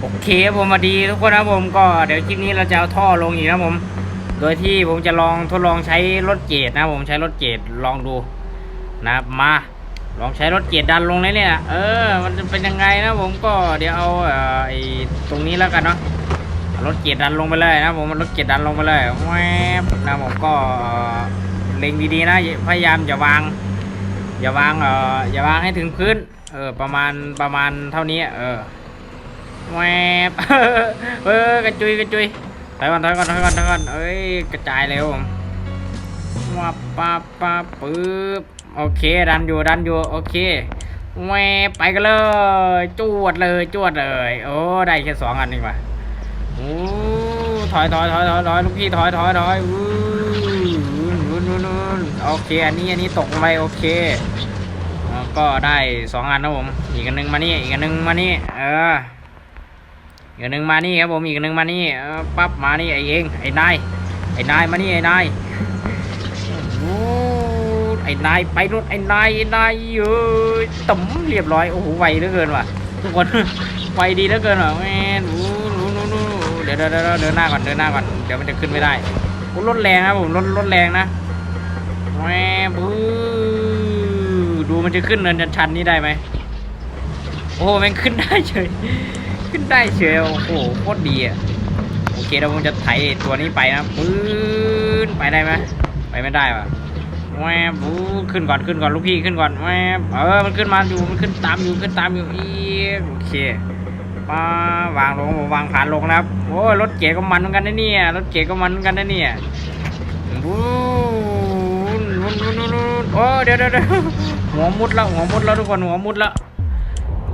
โอเคผมมาดีทุกคนนะผมก็เดี๋ยวคลิปนี้เราจะเอาท่อลงอีกนะผม โดยที่ผมจะลองทดลองใช้รถเกตนะผมใช้รถเกตลองดูนะมาลองใช้รถเกตดันลงเลยเนี่ยเออ มันจะเป็นยังไงนะผมก็เดี๋ยวเอาเอ่อไอ้ตรงนี้แล้วกันเนาะ รถเกตดันลงไปเลยนะผมรถเกตดันลงไปเลยแวบนะผมก็เล็งดีๆนะ พยายามอย่าวาง อย่าวางเอออย่าวางให้ถึงพื้น เออ ประมาณประมาณเท่านี้ เออ แวบเออกระจุยกระจุยถอยก่อนถอยก่อนถอยก่อนถอยก่อนเอ้ยกระจายเร็ววับปั๊บปั๊บปึ๊บโอเคดันอยู่ดันอยู่โอเคแวบไปกันเลยจวดเลยจวดเลย โอ้ได้แค่สองอันนี่ว่ะโอ้ถอยถอยถอยถอยถอยลูกพี่ถอยถอยถอยอู้นู่นนู่นนู่นโอเคอันนี้อันนี้ตกไปโอเคก็ได้สองอันนะผมอีกอันหนึงมานี่อีกอันหนึงมานี่เออ อีกหนึ่งมานี่ครับผมอีกหนึ่งมานี่ปั๊บมานี่ไอ้เองไอ้นายไอ้นายมานี่ไอ้นายโอ้ไอ้นายไปรถไอ้นายไอ้นายเอ้ยตุ๋มเรียบร้อยโอ้โหไวเหลือเกินว่ะทุกคนไวดีเหลือเกินว่ะแม่นโอ้โหเดี๋ยวเดี๋ยวเดี๋ยวเดินหน้าก่อนเดินหน้าก่อนเดี๋ยวมันจะขึ้นไม่ได้โอ้รถแรงนะผมรถรถแรงนะแหวบูดูมันจะขึ้นเนินชันนี้ได้ไหมโอ้โหแมันขึ้นได้เฉย ขึ้นได้เฉยโอ้โหโคตรดีอะโอเคเดี๋ยวผมจะไถตัวนี้ไปนะปื้นไปได้ไหมไปไม่ได้ว่ะแหวบูขึ้นก่อนขึ้นก่อนลูกพี่ขึ้นก่อนแหวเออมันขึ้นมาอยู่มันขึ้นตามอยู่ขึ้นตามอยู่อีโอเคมาวางลงวางผ่านลงนะครับโอ้ยรถเก๋ก็มันเหมือนกันนะเนี่ยรถเก๋ก็มันเหมือนกันนะเนี่ยวู้นวู้นวู้นวู้นวู้นโอ้เดี๋ยวเดี๋ยวเดี๋ยวหัวมุดแล้วหัวมุดแล้วทุกคนหัวมุดแล้ว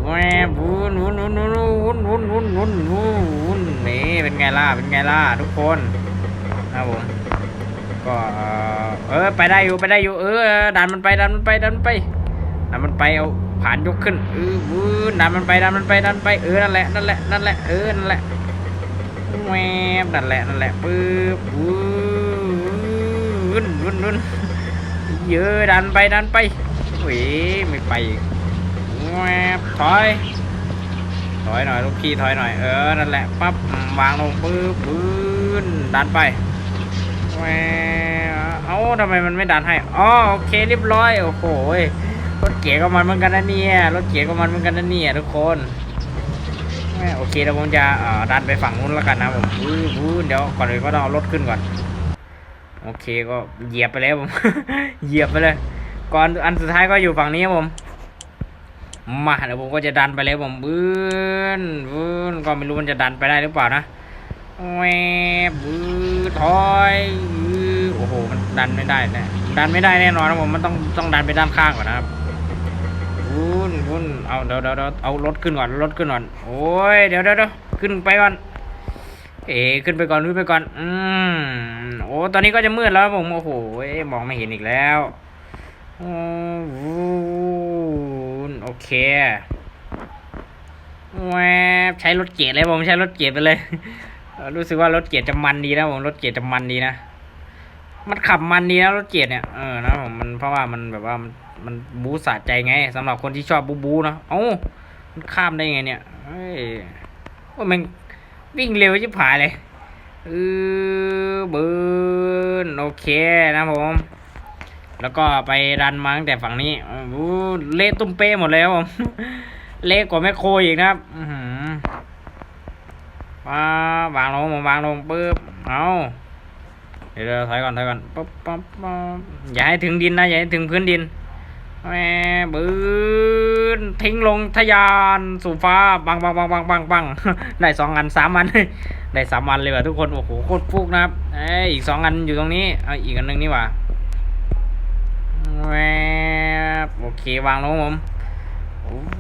แหวบวู้นวู้นวู้นวู้นวู้นวู้นวู้นวู้นวู้นนี่เป็นไงล่ะเป็นไงล่ะทุกคนนะผมก็เออไปได้อยู่ไปได้อยู่เออดันมันไปดันมันไปดันมันไปดันมันไปเอาผ่านยกขึ้นเออวู้นดันมันไปดันมันไปดันไปเออนั่นแหละนั่นแหละนั่นแหละเออนั่นแหละแหวบนั่นแหละนั่นแหละปึ๊บวู้วุ่นวุ่นวุ่นเยอะดันไปดันไปเว้ยไม่ไป แวบถอย ถอยหน่อยลูกพี่ถอยหน่อยเออนั่นแหละปั๊บวางลงปื๊บปื้นดันไปแวบเอ้าทำไมมันไม่ดันให้อ๋อโอเคเรียบร้อยโอ้โหรถเก๋ก็มันเหมือนกันนะเนี่ยรถเก๋ก็มันเหมือนกันนะเนี่ยทุกคนแม่โอเคเดี๋ยวผมจะเอ่อดันไปฝั่งนู้นแล้วกันนะผมปื้บปื้นเดี๋ยวก่อนอื่นก็ต้องเอารถขึ้นก่อน โอเคก็เหยียบไปแล้วผมเหยียบไปเลย ก่อนอันสุดท้ายก็อยู่ฝั่งนี้ผม มาเดี๋ยวผมก็จะดันไปแล้วผมบื้นบื้นก็ไม่รู้มันจะดันไปได้หรือเปล่านะแหวบบื้นถอยอื้อโอ้โหมันดันไม่ได้แน่ดันไม่ได้แน่นอนนะผมมันต้องต้องดันไปด้านข้างก่อนนะครับวุ้นวุ้นเอาเดี๋ยวเดี๋ยวเอารถขึ้นก่อนรถขึ้นก่อนโอ้ยเดี๋ยวเดี๋ยวเดี๋ยวขึ้นไปก่อนเอ๋ขึ้นไปก่อนขึ้นไปก่อน อืมโอ้ตอนนี้ก็จะมืดแล้วผมโอ้โหมองไม่เห็นอีกแล้วโอ้ โอเคแวบใช้รถเกียร์เลยผมใช้รถเกียร์ไปเลย รู้สึกว่ารถเกียร์จะมันดีนะผมรถเกียร์จะมันดีนะมันขับมันดีนะรถเกียร์เนี่ยเออนะผมมันเพราะว่ามันแบบว่ามันมันบูสะใจไงสำหรับคนที่ชอบบูบูเนาะเอ้ามันข้ามได้ไงเนี่ยเฮ้ยว่ามันวิ่งเร็วชิบหายเลยเออเบิร์นโอเคนะผม แล้วก็ไปดันมาตั้งแต่ฝั่งนี้เละตุ้มเป้หมดเลยครับผมเละกว่าแมคโครอีกนะครับาวางลงผมวางลงปึ๊บเอาเดี๋ยวถอยก่อนถอยก่อนป๊บป๊บป๊บอย่าให้ถึงดินนะอย่าให้ถึงพื้นดินแหมบืนทิ้งลงทะยานสู่ฟ้าบังบังบังบังบังบังได้สองอันสามอันได้สามอันเลยว่ะทุกคนโอ้โหโคตรฟุกนะครับเอ้อีกสองอันอยู่ตรงนี้เอาอีกอันหนึงนี่ว่า วางลงผม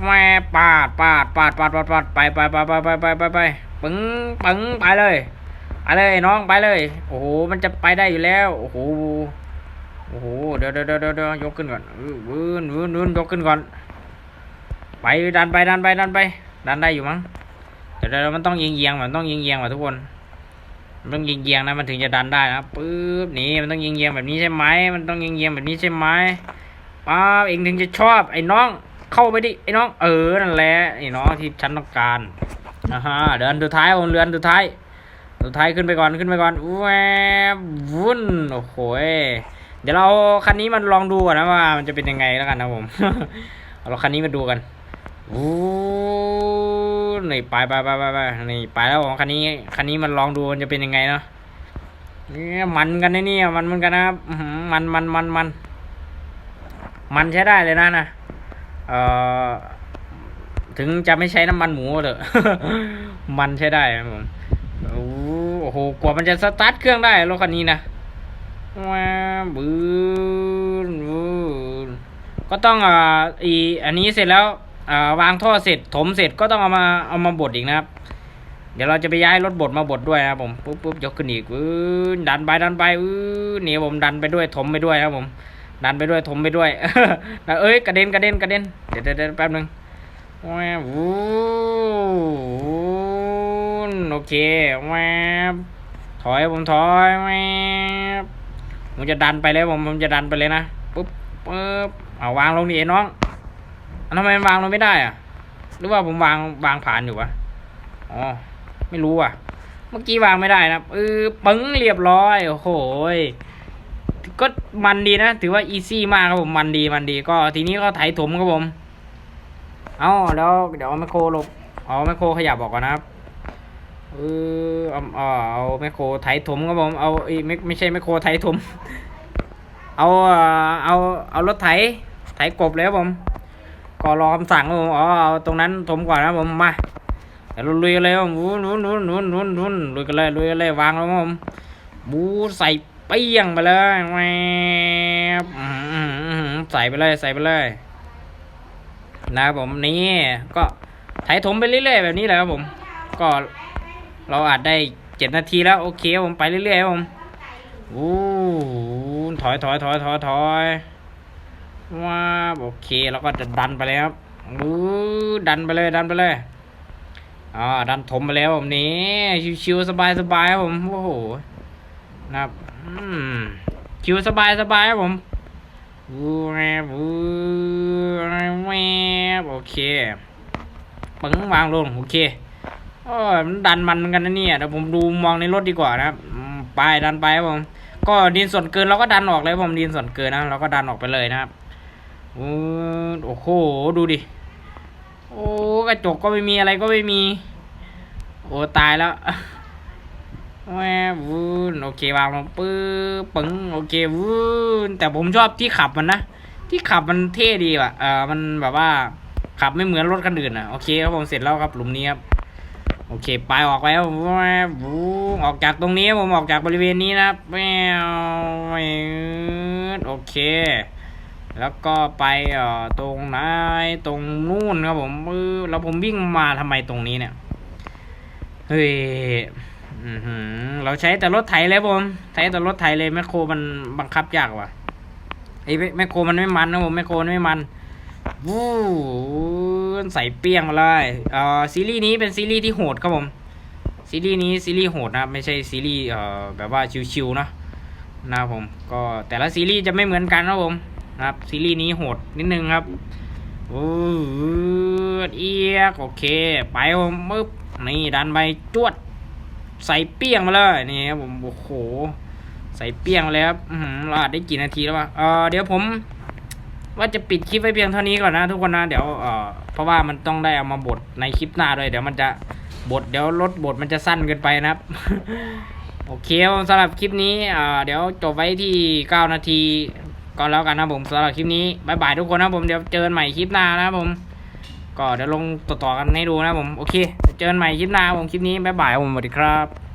แหวบปาดปาดปาดปาดปาดปาดไปไปไปไปไปไปไปไปปึ้งปึ้งไปเลยไปเลยน้องไปเลย โอ้โหมันจะไปได้อยู่แล้วโอ้โหโอ้โหเดี๋ยวเดี๋ยวเดี๋ยวยกขึ้นก่อนวืนวืนวืนยกขึ้นก่อน ไปดันไปดันไปดันไป ดันได้อยู่มั้งเดี๋ยวเดี๋ยวมันต้องเอียงเอียงมันต้องเอียงเอียงๆว่ะทุกคนมันต้องเอียงเอียงนะมันถึงจะดันได้นะปึ๊บนี่มันต้องเอียงเอียงแบบนี้ใช่ไหมมันต้องเอียงเอียงแบบนี้ใช่ไหม ป้าเองถึงจะชอบไอ้น้อง เข้าไปดิไอ้น้องเออนั่นแหละไอ้น้องที่ฉันต้องการอ่าฮะเดือนสุดท้ายเดือนสุดท้ายสุดท้ายขึ้นไปก่อนขึ้นไปก่อนแวบวุ่นโอ้โหเดี๋ยวเราคันนี้มันลองดูก่อนนะว่า มันจะเป็นยังไงแล้วกันนะผมเอาเราคันนี้มาดูกันวู้นี่ไปไปไปไปไปนี่ไปแล้วผมคันนี้คันนี้มันลองดูมันจะเป็นยังไงเนาะเนี่ยมันกันนะเนี่ยมันเหมันกันนะครับมันมันมันมัน มันใช้ได้เลยนะนะเอ่อถึงจะไม่ใช้น้ำมันหมูเถอะ มันใช้ได้ครับผมโอ้โห กว่ามันจะสตาร์ทเครื่องได้รถคันนี้นะว้าบืนบืนก็ต้องอ่าอีอันนี้เสร็จแล้วอ่าวางท่อเสร็จถมเสร็จก็ต้องเอามาเอามาบดอีกนะครับ เดี๋ยวเราจะไปย้ายรถบดมาบดด้วยนะครับผมปุ๊บปุ๊บยกขึ้นอีกวืดันไปดันไปวืนนี่ยผมดันไปด้วยถมไปด้วยนะครับผม ดันไปด้วยถมไปด้วยเอ้ยกระเด็นกระเด็นกระเด็นเดี๋ยวเดี๋ยวเดี๋ยวแป๊บนึงแวบวูโอเคแวบถอยผมถอยแวบผมจะดันไปเลยผมผมจะดันไปเลยนะปุ๊บปุ๊บเอาวางลงดิไอ้น้องทำไมมันวางลงไม่ได้อะหรือว่าผมวางวางผ่านอยู่วะอ๋อไม่รู้อะ เมื่อกี้วางไม่ได้นะเออปึ้งเรียบร้อยโอ้โหย ก็มันดีนะ ถือว่าอีซี่มากครับผมมันดีมันดีก็ทีนี้ก็ไถถมครับผมเอาแล้วเดี๋ยวแมคโครหลบเอาแมคโครขยับออกก่อนนะครับเออเอาเอาแมคโครไถถมครับผมเอาไอ้ยไม่ไม่ใช่แมคโครไถถม เอาเอาเอารถไถไถกบเลยครับผมก็รอคำสั่งครับผมอ๋อเอาตรงนั้นถมก่อนนะผมมาเดี๋ยวราลุยกันเลยครับผมวุ้นวุ้นวุ้นวุ้นนวุ้นลุยกันเลยลุยกันเลยวางแล้วครับผมบูใส่ เปี้ยงไปเลยแหวบใส่ไปเลยใส่ไปเลยนะครับผมนี่ก็ไถถมไปเรื่อยๆแบบนี้แหละครับผม ก็เราอาจได้เจ็ดนาทีแล้ว โอเคผมไปเรื่อยๆผมอู้ถอยถอยถอยถอยถอยว้าโอเคแล้วก็จะดันไปเลยครับอู้ดันไปเลยดันไปเลยอ่าดันถมไปแล้วผมนี่ชิวๆสบายๆครับผมโอ้โหนะครับ ชิวสบายๆครับผมวูแวบวูแวโอเคปึ้งวางลงโอเคโอ้ยมันดันมันกันนะเนี่ยเดี๋ยวผมดูมองในรถดีกว่านะครับไปดันไปครับผม ก็ดินส่วนเกินเราก็ดันออกเลยผมดินส่วนเกินนะเราก็ดันออกไปเลยนะครับโอ้โหดูดิโอ้กระจกก็ไม่มีอะไรก็ไม่มี โอ้ตายแล้ว แววูนโอเควางลงปื้อปึ้งโอเควูนแต่ผมชอบที่ขับมันนะที่ขับมันเท่ดีว่ะเออมันแบบว่า ขับไม่เหมือนรถคันอื่นอะโอเคครับผมเสร็จแล้วครับหลุมนี้ครับโอเคไปออกแล้วแวบวูออกจากตรงนี้ผมออกจากบริเวณนี้นะแวววโอเค แล้วก็ไปเอ่อตรงไหนตรงนู่นครับผมปื้อแล้วผมวิ่งมาทำไมตรงนี้เนี่ยเฮ้ย เราใช้แต่รถไถเลยผม ใช้แต่รถไถเลยแมคโครมันบังคับยากว่ะไอ้แมคโครมันไม่มันนะผมแมคโครไม่มันวู้ใส่เปี้ยงมาเลยเอ่อซีรีส์นี้เป็นซีรีส์ที่โหดครับผม ซีรีส์นี้ซีรีส์โหดนะไม่ใช่ซีรีส์เอ่อแบบว่าชิวๆนะนะผม ก็แต่ละซีรีส์จะไม่เหมือนกันนะครับผมนะครับซีรีส์นี้โหดนิดนึงครับวู้เอียกโอเค ไปผมปึ๊บนี่ดันไปจวด ใส่เปี้ยงมาเลยนี่ครับผมโอ้โห ใส่เปี้ยงมาเลยครับเราอาจได้กี่นาทีแล้ววะเออเดี๋ยวผม ว่าจะปิดคลิปไว้เพียงเท่านี้ก่อนนะ ทุกคนนะเดี๋ยวเออเพราะว่ามันต้องได้เอามาบดในคลิปหน้าด้วยเดี๋ยวมันจะบดเดี๋ยวลดบทมันจะสั้นเกินไปนะครับ โอเคสำหรับคลิปนี้เอ่อเดี๋ยวจบไว้ที่ 9 นาทีก็แล้วกันนะผมสำหรับคลิปนี้บายบายทุกคนนะผมเดี๋ยวเจอกันใหม่คลิปหน้านะผม ก็เดี๋ยวลงต่อๆกันให้ดูนะผม โอเค เจอกันใหม่คลิปหน้าผมคลิปนี้บ๊ายบายผมสวัสดีครับ